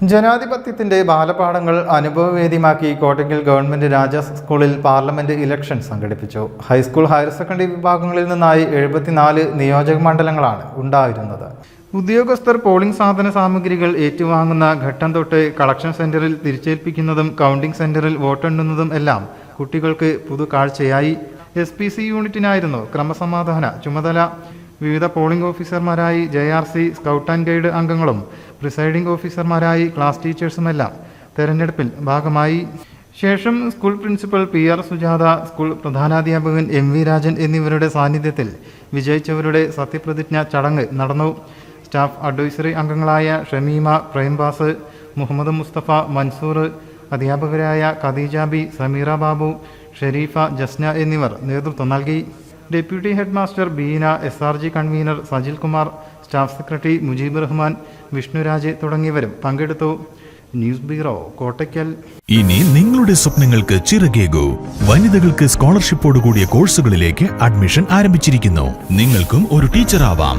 ജനാധിപത്യത്തിന്റെ ബാലപാഠങ്ങൾ അനുഭവവേദ്യമാക്കി കോട്ടയ്ക്കൽ ഗവൺമെന്റ് രാജാസ് സ്കൂളിൽ പാർലമെന്റ് ഇലക്ഷൻ സംഘടിപ്പിച്ചു. ഹൈസ്കൂൾ ഹയർ സെക്കൻഡറി വിഭാഗങ്ങളിൽ നിന്നായി എഴുപത്തിനാല് നിയോജക മണ്ഡലങ്ങളാണ് ഉണ്ടായിരുന്നത്. ഉദ്യോഗസ്ഥർ പോളിംഗ് സാധന സാമഗ്രികൾ ഏറ്റുവാങ്ങുന്ന ഘട്ടം തൊട്ട് കളക്ഷൻ സെന്ററിൽ തിരിച്ചേൽപ്പിക്കുന്നതും കൗണ്ടിംഗ് സെന്ററിൽ വോട്ടെണ്ണുന്നതും എല്ലാം കുട്ടികൾക്ക് പുതു കാഴ്ചയായി എസ് പി സി യൂണിറ്റിനായിരുന്നു ക്രമസമാധാന ചുമതല. വിവിധ polling ഓഫീസർമാരായി J R C scout and guide അംഗങ്ങളും പ്രിസൈഡിംഗ് ഓഫീസർമാരായി ക്ലാസ് ടീച്ചേഴ്സുമെല്ലാം തെരഞ്ഞെടുപ്പിൽ ഭാഗമായി. ശേഷം school principal P R Sujatha school പ്രധാനാധ്യാപകൻ M V Rajan എന്നിവരുടെ സാന്നിധ്യത്തിൽ വിജയിച്ചവരുടെ സത്യപ്രതിജ്ഞ ചടങ്ങ് നടന്നു. സ്റ്റാഫ് അഡ്വൈസറി അംഗങ്ങളായ ഷമീമ പ്രേംബാസ് മുഹമ്മദ് മുസ്തഫ മൻസൂർ അധ്യാപകരായ ഖദീജ ബി സമീറ ബാബു ഷെരീഫ ജസ്ന എന്നിവർ നേതൃത്വം നൽകി. Deputy head master Beena S R G convener Sajil Kumar staff secretary Mujeeb Rahman Vishnuraj തുടങ്ങിയവരും പങ്കെടുത്തു. News bureau Kottakkal. ഇനി നിങ്ങളുടെ സ്വപ്നങ്ങൾക്ക് ചിറകേകൂ. വനിതകൾക്ക് സ്കോളർഷിപ്പോടുകൂടിയ കോഴ്സുകളിലേക്ക് അഡ്മിഷൻ ആരംഭിച്ചിരിക്കുന്നു. നിങ്ങൾക്കും ഒരു ടീച്ചർ ആവാം